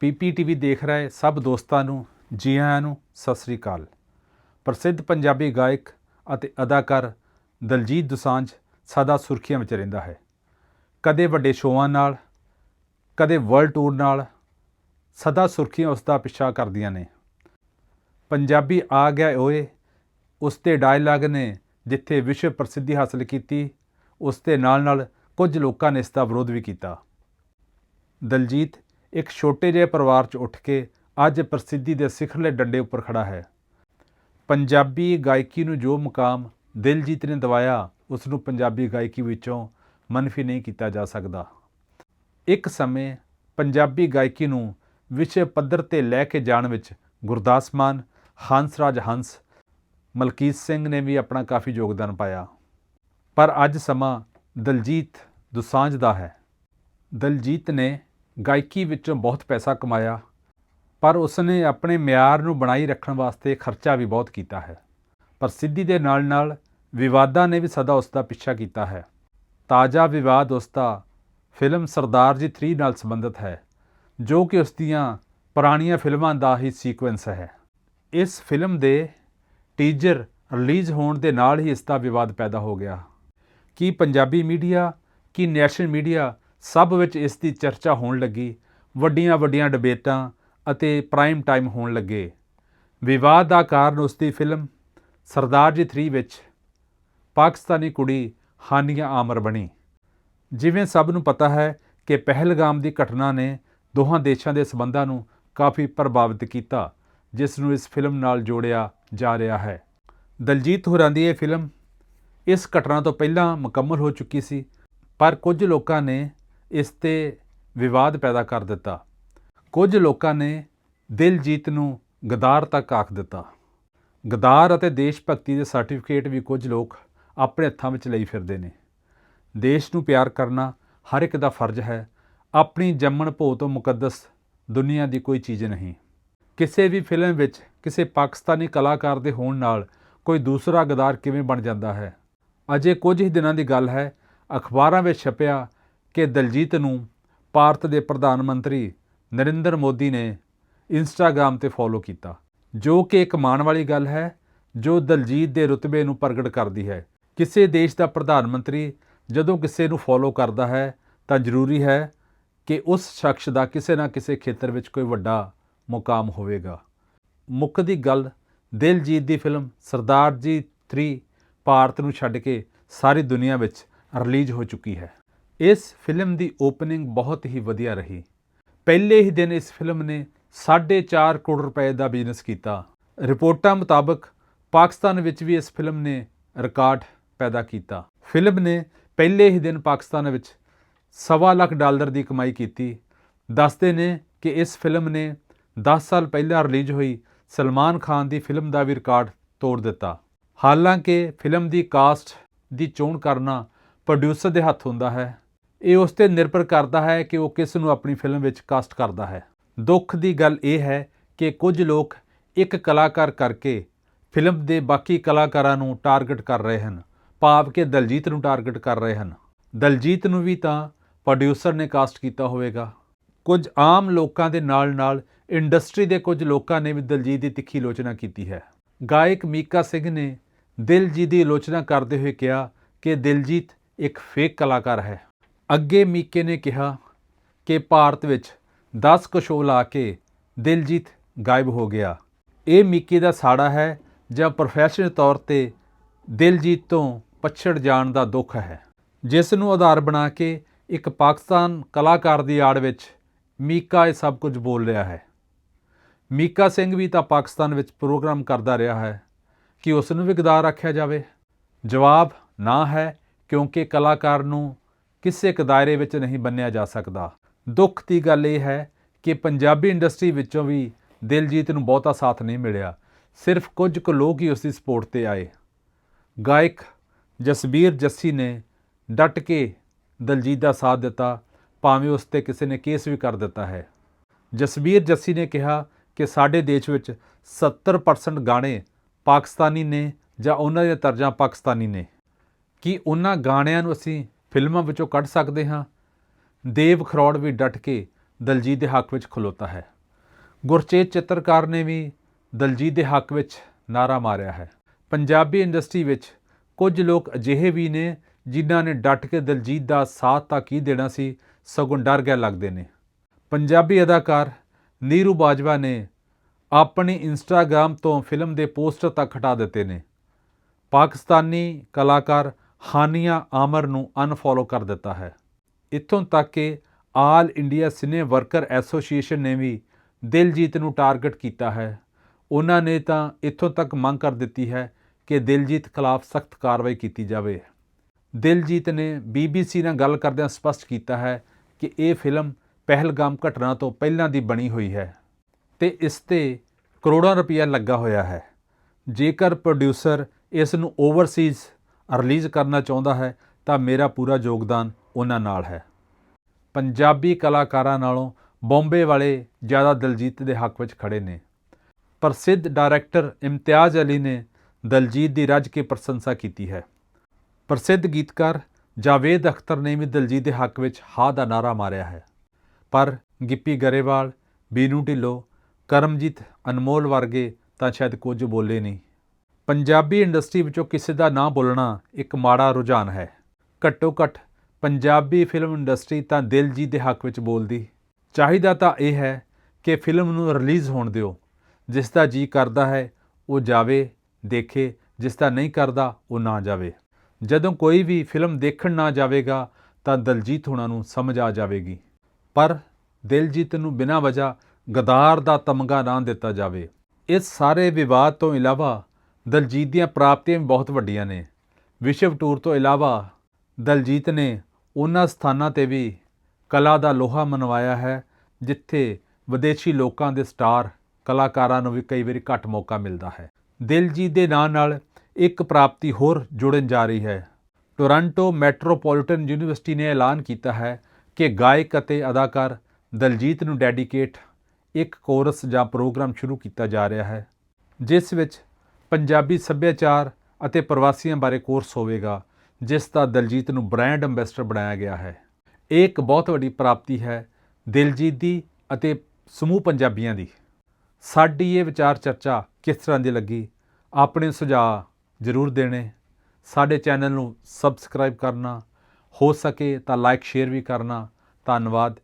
ਪੀਪੀਟੀਵੀ ਦੇਖ ਰਹੇ ਸਭ ਦੋਸਤਾਂ ਨੂੰ ਜੀ ਆਇਆਂ ਨੂੰ, ਸਤਿ ਸ੍ਰੀ ਅਕਾਲ। ਪ੍ਰਸਿੱਧ ਪੰਜਾਬੀ ਗਾਇਕ ਅਤੇ ਅਦਾਕਾਰ ਦਲਜੀਤ ਦੁਸਾਂਝ ਸਦਾ ਸੁਰਖੀਆਂ ਵਿੱਚ ਰਹਿੰਦਾ ਹੈ। ਕਦੇ ਵੱਡੇ ਸ਼ੋਆਂ ਨਾਲ, ਕਦੇ ਵਰਲਡ ਟੂਰ ਨਾਲ, ਸਦਾ ਸੁਰਖੀਆਂ ਉਸ ਦਾ ਪਿੱਛਾ ਕਰਦੀਆਂ ਨੇ। ਪੰਜਾਬੀ ਆ ਗਿਆ ਓਏ, ਉਸ ਦੇ ਡਾਇਲਾਗ ਨੇ ਜਿੱਥੇ ਵਿਸ਼ਵ ਪ੍ਰਸਿੱਧੀ ਹਾਸਲ ਕੀਤੀ, ਉਸ ਦੇ ਨਾਲ ਨਾਲ ਕੁਝ ਲੋਕਾਂ ਨੇ ਇਸ ਦਾ ਵਿਰੋਧ ਵੀ ਕੀਤਾ। ਦਲਜੀਤ ਇੱਕ ਛੋਟੇ ਜਿਹੇ ਪਰਿਵਾਰ 'ਚ ਉੱਠ ਕੇ ਅੱਜ ਪ੍ਰਸਿੱਧੀ ਦੇ ਸਿਖਰਲੇ ਡੰਡੇ ਉੱਪਰ ਖੜਾ ਹੈ। ਪੰਜਾਬੀ ਗਾਇਕੀ ਨੂੰ ਜੋ ਮੁਕਾਮ ਦਿਲਜੀਤ ਨੇ ਦਵਾਇਆ ਉਸ ਨੂੰ ਪੰਜਾਬੀ ਗਾਇਕੀ ਵਿੱਚੋਂ ਮਨਫੀ ਨਹੀਂ ਕੀਤਾ ਜਾ ਸਕਦਾ। ਇੱਕ ਸਮੇਂ ਪੰਜਾਬੀ ਗਾਇਕੀ ਨੂੰ ਵਿਸ਼ਵ ਪੱਧਰ ਤੇ ਲੈ ਕੇ ਜਾਣ ਵਿੱਚ ਗੁਰਦਾਸ ਮਾਨ ਹੰਸਰਾਜ ਹੰਸ, ਮਲਕੀਤ ਸਿੰਘ ਨੇ ਵੀ ਆਪਣਾ ਕਾਫੀ ਯੋਗਦਾਨ ਪਾਇਆ। ਪਰ ਅੱਜ ਸਮਾਂ ਦਲਜੀਤ ਦੁਸਾਂਝ ਦਾ ਹੈ। ਦਲਜੀਤ ਨੇ ਗਾਇਕੀ ਵਿੱਚੋਂ ਬਹੁਤ ਪੈਸਾ ਕਮਾਇਆ, ਪਰ ਉਸਨੇ ਆਪਣੇ ਮਿਆਰ ਨੂੰ ਬਣਾਈ ਰੱਖਣ ਵਾਸਤੇ ਖਰਚਾ ਵੀ ਬਹੁਤ ਕੀਤਾ ਹੈ। ਪ੍ਰਸਿੱਧੀ ਦੇ ਨਾਲ ਨਾਲ ਵਿਵਾਦਾਂ ਨੇ ਵੀ ਸਦਾ ਉਸ ਦਾ ਪਿੱਛਾ ਕੀਤਾ ਹੈ। ਤਾਜ਼ਾ ਵਿਵਾਦ ਉਸ ਦਾ ਫਿਲਮ ਸਰਦਾਰ ਜੀ 3 ਨਾਲ ਸੰਬੰਧਿਤ ਹੈ, ਜੋ ਕਿ ਉਸ ਦੀਆਂ ਪੁਰਾਣੀਆਂ ਫਿਲਮਾਂ ਦਾ ਹੀ ਸੀਕੁਐਂਸ ਹੈ। ਇਸ ਫਿਲਮ ਦੇ ਟੀਜ਼ਰ ਰਿਲੀਜ਼ ਹੋਣ ਦੇ ਨਾਲ ਹੀ ਇਸ ਦਾ ਵਿਵਾਦ ਪੈਦਾ ਹੋ ਗਿਆ। ਕਿ ਪੰਜਾਬੀ ਮੀਡੀਆ, ਕਿ ਨੈਸ਼ਨਲ ਮੀਡੀਆ ਸਭ ਵਿੱਚ ਇਸ ਦੀ ਚਰਚਾ ਹੋਣ ਲੱਗੀ, ਵੱਡੀਆਂ ਵੱਡੀਆਂ ਡਿਬੇਟਾਂ ਅਤੇ ਪ੍ਰਾਈਮ ਟਾਈਮ ਹੋਣ ਲੱਗੇ। ਵਿਵਾਦ ਦਾ ਕਾਰਨ ਉਸ ਦੀ ਫਿਲਮ ਸਰਦਾਰ ਜੀ 3 ਵਿੱਚ ਪਾਕਿਸਤਾਨੀ ਕੁੜੀ ਹਾਨੀਆ ਆਮਰ ਬਣੀ। ਜਿਵੇਂ ਸਭ ਨੂੰ ਪਤਾ ਹੈ ਕਿ ਪਹਿਲਗਾਮ ਦੀ ਘਟਨਾ ਨੇ ਦੋਹਾਂ ਦੇਸ਼ਾਂ ਦੇ ਸਬੰਧਾਂ ਨੂੰ ਕਾਫੀ ਪ੍ਰਭਾਵਿਤ ਕੀਤਾ, ਜਿਸ ਨੂੰ ਇਸ ਫਿਲਮ ਨਾਲ ਜੋੜਿਆ ਜਾ ਰਿਹਾ ਹੈ। ਦਲਜੀਤ ਹੋਰਾਂ ਦੀ ਇਹ ਫਿਲਮ ਇਸ ਘਟਨਾ ਤੋਂ ਪਹਿਲਾਂ ਮੁਕੰਮਲ ਹੋ ਚੁੱਕੀ ਸੀ, ਪਰ ਕੁਝ ਲੋਕਾਂ ਨੇ ਇਸ ਤੇ ਵਿਵਾਦ ਪੈਦਾ ਕਰ ਦਿੱਤਾ। ਕੁਝ ਲੋਕਾਂ ਨੇ ਦਿਲਜੀਤ ਨੂੰ ਗਦਾਰ ਤੱਕ ਆਖ ਦਿੱਤਾ। ਗਦਾਰ ਅਤੇ ਦੇਸ਼ ਭਗਤੀ ਦੇ ਸਰਟੀਫਿਕੇਟ ਵੀ ਕੁਝ ਲੋਕ ਆਪਣੇ ਹੱਥਾਂ ਵਿੱਚ ਲਈ ਫਿਰਦੇ ਨੇ। ਦੇਸ਼ ਨੂੰ ਪਿਆਰ ਕਰਨਾ ਹਰ ਇੱਕ ਦਾ ਫਰਜ਼ ਹੈ। ਆਪਣੀ ਜੰਮਣ ਭੋ ਤੋਂ ਮੁਕੱਦਸ ਦੁਨੀਆ ਦੀ ਕੋਈ ਚੀਜ਼ ਨਹੀਂ। ਕਿਸੇ ਵੀ ਫਿਲਮ ਵਿੱਚ ਕਿਸੇ ਪਾਕਿਸਤਾਨੀ ਕਲਾਕਾਰ ਦੇ ਹੋਣ ਨਾਲ ਕੋਈ ਦੂਸਰਾ ਗਦਾਰ ਕਿਵੇਂ ਬਣ ਜਾਂਦਾ ਹੈ? ਅਜੇ ਕੁਝ ਹੀ ਦਿਨਾਂ ਦੀ ਗੱਲ ਹੈ। ਅਖਬਾਰਾਂ ਵਿੱਚ ਛਪਿਆ ਕਿ ਦਲਜੀਤ ਨੂੰ ਭਾਰਤ ਦੇ ਪ੍ਰਧਾਨ ਮੰਤਰੀ ਨਰਿੰਦਰ ਮੋਦੀ ਨੇ ਇੰਸਟਾਗ੍ਰam ਤੇ ਫੋਲੋ ਕੀਤਾ, ਜੋ ਕਿ ਇੱਕ ਮਾਣ ਵਾਲੀ ਗੱਲ ਹੈ, ਜੋ ਦਲਜੀਤ ਦੇ ਰੁਤਬੇ ਨੂੰ ਪ੍ਰਗਟ ਕਰਦੀ ਹੈ। ਕਿਸੇ ਦੇਸ਼ ਦਾ ਪ੍ਰਧਾਨ ਮੰਤਰੀ ਜਦੋਂ ਕਿਸੇ ਨੂੰ ਫੋਲੋ ਕਰਦਾ ਹੈ, ਤਾਂ ਜ਼ਰੂਰੀ ਹੈ ਕਿ ਉਸ ਸ਼ਖਸ ਦਾ ਕਿਸੇ ਨਾ ਕਿਸੇ ਖੇਤਰ ਵਿੱਚ ਕੋਈ ਵੱਡਾ ਮੁਕਾਮ ਹੋਵੇਗਾ। ਮੁੱਖ ਦੀ ਗੱਲ ਦਿਲਜੀਤ ਦੀ ਫਿਲਮ ਸਰਦਾਰ ਜੀ 3 ਭਾਰਤ ਨੂੰ ਛੱਡ ਕੇ ਸਾਰੀ ਦੁਨੀਆ ਵਿੱਚ ਰਿਲੀਜ਼ ਹੋ ਚੁੱਕੀ ਹੈ। ਇਸ ਫਿਲਮ ਦੀ ਓਪਨਿੰਗ ਬਹੁਤ ਹੀ ਵਧੀਆ ਰਹੀ। ਪਹਿਲੇ ਹੀ ਦਿਨ ਇਸ ਫਿਲਮ ਨੇ 4.5 ਕਰੋੜ ਰੁਪਏ ਦਾ ਬਿਜ਼ਨਸ ਕੀਤਾ। ਰਿਪੋਰਟਾਂ ਮੁਤਾਬਕ ਪਾਕਿਸਤਾਨ ਵਿੱਚ ਵੀ ਇਸ ਫਿਲਮ ਨੇ ਰਿਕਾਰਡ ਪੈਦਾ ਕੀਤਾ। ਫਿਲਮ ਨੇ ਪਹਿਲੇ ਹੀ ਦਿਨ ਪਾਕਿਸਤਾਨ ਵਿੱਚ ਸਵਾ ਲੱਖ ਡਾਲਰ ਦੀ ਕਮਾਈ ਕੀਤੀ। ਦੱਸਦੇ ਨੇ ਕਿ ਇਸ ਫਿਲਮ ਨੇ 10 ਸਾਲ ਪਹਿਲਾਂ ਰਿਲੀਜ਼ ਹੋਈ ਸਲਮਾਨ ਖਾਨ ਦੀ ਫਿਲਮ ਦਾ ਵੀ ਰਿਕਾਰਡ ਤੋੜ ਦਿੱਤਾ। ਹਾਲਾਂਕਿ ਫਿਲਮ ਦੀ ਕਾਸਟ ਦੀ ਚੋਣ ਕਰਨਾ ਪ੍ਰੋਡਿਊਸਰ ਦੇ ਹੱਥ ਹੁੰਦਾ ਹੈ। ਇਹ ਉਸ ਤੇ ਨਿਰਭਰ ਕਰਦਾ ਹੈ ਕਿ ਉਹ ਕਿਸ ਨੂੰ ਆਪਣੀ ਫਿਲਮ ਵਿੱਚ ਕਾਸਟ ਕਰਦਾ ਹੈ। ਦੁੱਖ ਦੀ ਗੱਲ ਇਹ ਹੈ ਕਿ ਕੁਝ ਲੋਕ ਇੱਕ ਕਲਾਕਾਰ ਕਰਕੇ ਫਿਲਮ ਦੇ ਬਾਕੀ ਕਲਾਕਾਰਾਂ ਨੂੰ ਟਾਰਗੇਟ ਕਰ ਰਹੇ ਹਨ। ਭਾਵ ਕਿ ਦਲਜੀਤ ਨੂੰ ਟਾਰਗੇਟ ਕਰ ਰਹੇ ਹਨ। ਦਲਜੀਤ ਨੂੰ ਵੀ ਤਾਂ ਪ੍ਰੋਡਿਊਸਰ ਨੇ ਕਾਸਟ ਕੀਤਾ ਹੋਵੇਗਾ। ਕੁਝ ਆਮ ਲੋਕਾਂ ਦੇ ਨਾਲ-ਨਾਲ ਇੰਡਸਟਰੀ ਦੇ ਕੁਝ ਲੋਕਾਂ ਨੇ ਵੀ ਦਲਜੀਤ ਦੀ ਤਿੱਖੀ ਆਲੋਚਨਾ ਕੀਤੀ ਹੈ। ਗਾਇਕ ਮੀਕਾ ਸਿੰਘ ਨੇ ਦਿਲਜੀਤ ਦੀ ਆਲੋਚਨਾ ਕਰਦੇ ਹੋਏ ਕਿਹਾ ਕਿ ਦਿਲਜੀਤ ਇੱਕ ਫੇਕ ਕਲਾਕਾਰ ਹੈ। ਅੱਗੇ ਮੀਕੇ ਨੇ ਕਿਹਾ ਕਿ ਭਾਰਤ ਵਿੱਚ 10 ਕੁ ਲਾ ਕੇ ਦਿਲਜੀਤ ਗਾਇਬ ਹੋ ਗਿਆ। ਇਹ ਮੀਕੇ ਦਾ ਸਾੜਾ ਹੈ ਜਾਂ ਪ੍ਰੋਫੈਸ਼ਨਲ ਤੌਰ ਤੇ ਦਿਲਜੀਤ ਤੋਂ ਪਛੜ ਜਾਣ ਦਾ ਦੁੱਖ ਹੈ। ਜਿਸ ਨੂੰ ਆਧਾਰ ਬਣਾ ਕੇ ਇੱਕ ਪਾਕਿਸਤਾਨ ਕਲਾਕਾਰ ਦੀ ਆੜ ਵਿੱਚ ਮੀਕਾ ਇਹ ਸਭ ਕੁਝ ਬੋਲ ਰਿਹਾ ਹੈ। ਮੀਕਾ ਸਿੰਘ ਵੀ ਤਾਂ ਪਾਕਿਸਤਾਨ ਵਿੱਚ ਪ੍ਰੋਗਰਾਮ ਕਰਦਾ ਰਿਹਾ ਹੈ ਕਿ ਉਸ ਨੂੰ ਵੀ ਗਦਾਰ ਆਖਿਆ ਜਾਵੇ। ਜਵਾਬ ਨਾ ਹੈ ਕਿਉਂਕਿ ਕਲਾਕਾਰ ਨੂੰ ਕਿਸੇ ਇੱਕ ਦਾਇਰੇ ਵਿੱਚ ਨਹੀਂ ਬੰਨਿਆ ਜਾ ਸਕਦਾ। ਦੁੱਖ ਦੀ ਗੱਲ ਇਹ ਹੈ ਕਿ ਪੰਜਾਬੀ ਇੰਡਸਟਰੀ ਵਿੱਚੋਂ ਵੀ ਦਿਲਜੀਤ ਨੂੰ ਬਹੁਤਾ ਸਾਥ ਨਹੀਂ ਮਿਲਿਆ। ਸਿਰਫ ਕੁਝ ਕੁ ਲੋਕ ਹੀ ਉਸ ਦੀ ਸਪੋਰਟ ਤੇ ਆਏ। ਗਾਇਕ ਜਸਬੀਰ ਜੱਸੀ ਨੇ ਡਟ ਕੇ ਦਲਜੀਤ ਦਾ ਸਾਥ ਦਿੱਤਾ, ਭਾਵੇਂ ਉਸ ਤੇ ਕਿਸੇ ਨੇ ਕੇਸ ਵੀ ਕਰ ਦਿੱਤਾ ਹੈ। ਜਸਬੀਰ ਜੱਸੀ ਨੇ ਕਿਹਾ ਕਿ ਸਾਡੇ ਦੇਸ਼ ਵਿੱਚ 70% ਗਾਣੇ ਪਾਕਿਸਤਾਨੀ ਨੇ ਜਾਂ ਉਹਨਾਂ ਦੀਆਂ ਤਰਜ਼ਾਂ ਪਾਕਿਸਤਾਨੀ ਨੇ। ਕੀ ਉਹਨਾਂ ਗਾਣਿਆਂ ਨੂੰ ਅਸੀਂ ਫਿਲਮਾਂ ਵਿੱਚੋਂ ਕੱਢ ਸਕਦੇ ਹਾਂ। ਦੇਵ ਖਰੋੜ ਵੀ ਡਟ ਕੇ ਦਲਜੀਤ ਦੇ ਹੱਕ ਵਿੱਚ ਖਲੋਤਾ ਹੈ। ਗੁਰਚੇਤ ਚਿੱਤਰਕਾਰ ਨੇ ਵੀ ਦਲਜੀਤ ਦੇ ਹੱਕ ਵਿੱਚ ਨਾਰਾ ਮਾਰਿਆ ਹੈ। ਪੰਜਾਬੀ ਇੰਡਸਟਰੀ ਵਿੱਚ ਕੁਝ ਲੋਕ ਅਜਿਹੇ ਵੀ ਨੇ ਜਿਨ੍ਹਾਂ ਨੇ ਡਟ ਕੇ ਦਲਜੀਤ ਦਾ ਸਾਥ ਤਾਂ ਕੀ ਦੇਣਾ ਸੀ, ਸਗੋਂ ਡਰ ਗਿਆ ਲੱਗਦੇ ਨੇ। ਪੰਜਾਬੀ ਅਦਾਕਾਰ ਨੀਰੂ ਬਾਜਵਾ ਨੇ ਆਪਣੀ ਇੰਸਟਾਗ੍ਰam ਤੋਂ ਫਿਲਮ ਦੇ ਪੋਸਟਰ ਤੱਕ ਹਟਾ ਦਿੱਤੇ ਨੇ। ਪਾਕਿਸਤਾਨੀ ਕਲਾਕਾਰ ਹਾਨੀਆ ਆਮਰ ਨੂੰ ਅਨਫੋਲੋ ਕਰ ਦਿੱਤਾ ਹੈ। ਇੱਥੋਂ ਤੱਕ ਕਿ all India cine worker association ਨੇ ਵੀ ਦਿਲਜੀਤ ਨੂੰ ਟਾਰਗੇਟ ਕੀਤਾ ਹੈ। ਉਹਨਾਂ ਨੇ ਤਾਂ ਇੱਥੋਂ ਤੱਕ ਮੰਗ ਕਰ ਦਿੱਤੀ ਹੈ ਕਿ ਦਿਲਜੀਤ ਖਿਲਾਫ ਸਖਤ ਕਾਰਵਾਈ ਕੀਤੀ ਜਾਵੇ। ਦਿਲਜੀਤ ਨੇ BBC ਨਾਲ ਗੱਲ ਕਰਦਿਆਂ ਸਪਸ਼ਟ ਕੀਤਾ ਹੈ ਕਿ ਇਹ ਫਿਲਮ ਪਹਿਲਗਾਮ ਘਟਨਾ ਤੋਂ ਪਹਿਲਾਂ ਦੀ ਬਣੀ ਹੋਈ ਹੈ ਤੇ ਇਸ ਤੇ ਕਰੋੜਾਂ ਰੁਪਇਆ ਲੱਗਾ ਹੋਇਆ ਹੈ। ਜੇਕਰ ਪ੍ਰੋਡਿਊਸਰ ਇਸ ਨੂੰ ਓਵਰਸੀਜ਼ ਰਿਲੀਜ਼ ਕਰਨਾ ਚਾਹੁੰਦਾ ਹੈ ਤਾਂ ਮੇਰਾ ਪੂਰਾ ਯੋਗਦਾਨ ਉਹਨਾਂ ਨਾਲ ਹੈ। ਪੰਜਾਬੀ ਕਲਾਕਾਰਾਂ ਨਾਲੋਂ ਬੰਬੇ ਵਾਲੇ ਜ਼ਿਆਦਾ ਦਲਜੀਤ ਦੇ ਹੱਕ ਵਿੱਚ ਖੜੇ ਨੇ। ਪ੍ਰਸਿੱਧ ਡਾਇਰੈਕਟਰ ਇਮਤਿਆਜ਼ ਅਲੀ ਨੇ ਦਲਜੀਤ ਦੀ ਰੱਜ ਕੇ ਪ੍ਰਸ਼ੰਸਾ ਕੀਤੀ ਹੈ। ਪ੍ਰਸਿੱਧ ਗੀਤਕਾਰ ਜਾਵੇਦ ਅਖਤਰ ਨੇ ਵੀ ਦਲਜੀਤ ਦੇ ਹੱਕ ਵਿੱਚ ਹਾ ਦਾ ਨਾਰਾ ਮਾਰਿਆ ਹੈ। ਪਰ ਗਿੱਪੀ ਗਰੇਵਾਲ, ਬੀਨੂ ਢਿੱਲੋਂ, ਕਰਮਜੀਤ ਅਨਮੋਲ ਵਰਗੇ ਤਾਂ ਸ਼ਾਇਦ ਕੁਝ ਬੋਲੇ ਨਹੀਂ। ਪੰਜਾਬੀ ਇੰਡਸਟਰੀ ਵਿੱਚੋਂ ਕਿਸੇ ਦਾ ਨਾਂ ਬੋਲਣਾ ਇੱਕ ਮਾੜਾ ਰੁਝਾਨ ਹੈ। ਘੱਟੋ ਘੱਟ ਪੰਜਾਬੀ ਫਿਲਮ ਇੰਡਸਟਰੀ ਤਾਂ ਦਿਲ ਜੀ ਦੇ ਹੱਕ ਵਿੱਚ ਬੋਲਦੀ। ਚਾਹੀਦਾ ਤਾਂ ਇਹ ਹੈ ਕਿ ਫਿਲਮ ਨੂੰ ਰਿਲੀਜ਼ ਹੋਣ ਦਿਓ। ਜਿਸ ਦਾ ਜੀ ਕਰਦਾ ਹੈ, ਉਹ ਜਾਵੇ, ਦੇਖੇ, ਜਿਸ ਦਾ ਨਹੀਂ ਕਰਦਾ, ਉਹ ਨਾ ਜਾਵੇ। ਜਦੋਂ ਕੋਈ ਵੀ ਫਿਲਮ ਦੇਖਣ ਨਾ ਜਾਵੇਗਾ, ਤਾਂ ਦਲਜੀਤ ਹੋਣਾ ਨੂੰ ਸਮਝ ਆ ਜਾਵੇਗੀ। ਪਰ ਦਿਲਜੀਤ ਨੂੰ ਬਿਨਾਂ ਵਜ੍ਹਾ ਗਦਾਰ ਦਾ ਤਮਗਾ ਨਾ ਦਿੱਤਾ ਜਾਵੇ। ਇਸ ਸਾਰੇ ਵਿਵਾਦ ਤੋਂ ਇਲਾਵਾ ਦਲਜੀਤ ਦੀਆਂ ਪ੍ਰਾਪਤੀਆਂ ਵੀ ਬਹੁਤ ਵੱਡੀਆਂ ਨੇ। ਵਿਸ਼ਵ ਟੂਰ ਤੋਂ ਇਲਾਵਾ ਦਲਜੀਤ ਨੇ ਉਹਨਾਂ ਸਥਾਨਾਂ ਤੇ ਵੀ ਕਲਾ ਦਾ ਲੋਹਾ ਮਨਵਾਇਆ ਹੈ, ਜਿੱਥੇ ਵਿਦੇਸ਼ੀ ਲੋਕਾਂ ਦੇ ਸਟਾਰ ਕਲਾਕਾਰਾਂ ਨੂੰ ਵੀ ਕਈ ਵਾਰੀ ਘੱਟ ਮੌਕਾ ਮਿਲਦਾ ਹੈ। ਦਿਲਜੀਤ ਦੇ ਨਾਂ ਨਾਲ ਇੱਕ ਪ੍ਰਾਪਤੀ ਹੋਰ ਜੁੜਨ ਜਾ ਰਹੀ ਹੈ। ਟੋਰਾਂਟੋ ਮੈਟਰੋਪੋਲੀਟਨ ਯੂਨੀਵਰਸਿਟੀ ਨੇ ਐਲਾਨ ਕੀਤਾ ਹੈ ਕਿ ਗਾਇਕ ਅਤੇ ਅਦਾਕਾਰ ਦਲਜੀਤ ਨੂੰ ਡੈਡੀਕੇਟ ਇੱਕ ਕੋਰਸ ਜਾਂ ਪ੍ਰੋਗਰਾਮ ਸ਼ੁਰੂ ਕੀਤਾ ਜਾ ਰਿਹਾ ਹੈ, ਜਿਸ ਵਿੱਚ ਪੰਜਾਬੀ ਸੱਭਿਆਚਾਰ ਅਤੇ ਪ੍ਰਵਾਸੀਆਂ ਬਾਰੇ ਕੋਰਸ ਹੋਵੇਗਾ, ਜਿਸ ਦਾ ਦਲਜੀਤ ਨੂੰ ਬ੍ਰਾਂਡ ਅੰਬੈਸਡਰ ਬਣਾਇਆ ਗਿਆ ਹੈ। ਇਹ ਇੱਕ ਬਹੁਤ ਵੱਡੀ ਪ੍ਰਾਪਤੀ ਹੈ ਦਿਲਜੀਤ ਦੀ ਅਤੇ ਸਮੂਹ ਪੰਜਾਬੀਆਂ ਦੀ। ਸਾਡੀ ਇਹ ਵਿਚਾਰ ਚਰਚਾ ਕਿਸ ਤਰ੍ਹਾਂ ਦੀ ਲੱਗੀ? ਆਪਣੇ ਸੁਝਾਅ ਜ਼ਰੂਰ ਦੇਣੇ। ਸਾਡੇ ਚੈਨਲ ਨੂੰ ਸਬਸਕ੍ਰਾਈਬ ਕਰਨਾ। ਹੋ ਸਕੇ ਤਾਂ ਲਾਈਕ ਸ਼ੇਅਰ ਵੀ ਕਰਨਾ। ਧੰਨਵਾਦ।